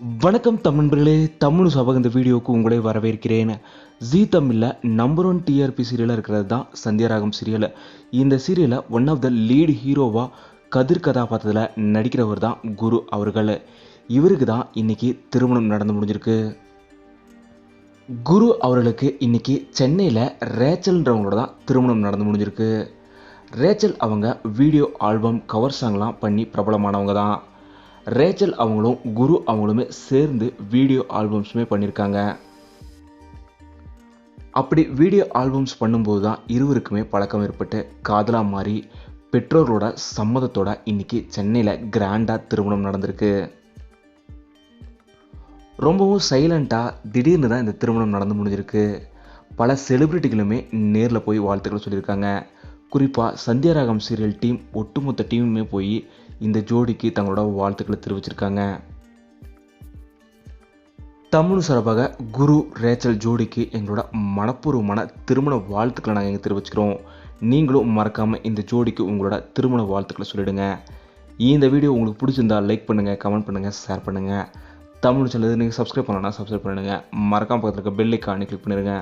வணக்கம் தமிழ்களே தமிழ் சபக இந்த வீடியோவுக்கு உங்களை வரவேற்கிறேன். ஜி தமிழில் நம்பர் ஒன் டிஆர்பி சீரியலாக இருக்கிறது தான் சந்தியாராகம் சீரியல் இந்த சீரியலில் ஒன் ஆஃப் த லீட் ஹீரோவாக கதிர் கதாபாத்திரத்தில் நடிக்கிறவர் தான் குரு அவர்கள். இவருக்கு தான் இன்றைக்கி திருமணம் நடந்து முடிஞ்சிருக்கு. குரு அவர்களுக்கு இன்றைக்கி சென்னையில் ரேச்சல்ன்றவங்களோட தான் திருமணம் நடந்து முடிஞ்சிருக்கு. ரேச்சல் அவங்க வீடியோ ஆல்பம் கவர் சாங்லாம் பண்ணி பிரபலமானவங்க தான். ரேச்சல் அவங்களும் குரு அவங்களுமே சேர்ந்து வீடியோ ஆல்பம்ஸுமே பண்ணியிருக்காங்க அப்படி வீடியோ ஆல்பம்ஸ் பண்ணும்போது தான் இருவருக்குமே பழக்கம் ஏற்பட்டு காதலாக மாறி பெற்றோர்களோட சம்மதத்தோட இன்னைக்கு சென்னையில் கிராண்டாக திருமணம் நடந்திருக்கு. ரொம்பவும் சைலண்ட்டாக திடீர்னு தான் இந்த திருமணம் நடந்து முடிஞ்சிருக்கு. பல செலிப்ரிட்டிகளுமே நேரில் போய் வாழ்த்துக்கள் சொல்லியிருக்காங்க. குறிப்பாக சந்தியாராகம் சீரியல் டீம் ஒட்டுமொத்த டீமுமே போய் இந்த ஜோடிக்கு தங்களோட வாழ்த்துக்களை தெரிவிச்சிருக்காங்க. தமிழ் சார்பாக குரு ரேச்சல் ஜோடிக்கு எங்களோட மனப்பூர்வமான திருமண வாழ்த்துக்களை நாங்கள் இங்கே தெரிவிச்சுக்கிறோம். நீங்களும் மறக்காமல் இந்த ஜோடிக்கு உங்களோட திருமண வாழ்த்துக்களை சொல்லிடுங்க. இந்த வீடியோ உங்களுக்கு பிடிச்சிருந்தா லைக் பண்ணுங்கள் கமெண்ட் பண்ணுங்கள் ஷேர் பண்ணுங்கள் தமிழ் சேனல் நீங்கள் சப்ஸ்கிரைப் பண்ணலன்னா சப்ஸ்கிரைப் பண்ணிடுங்க. மறக்காமல் பக்கத்தில் இருக்க பெல் ஐக்கானே கிளிக் பண்ணிடுங்க.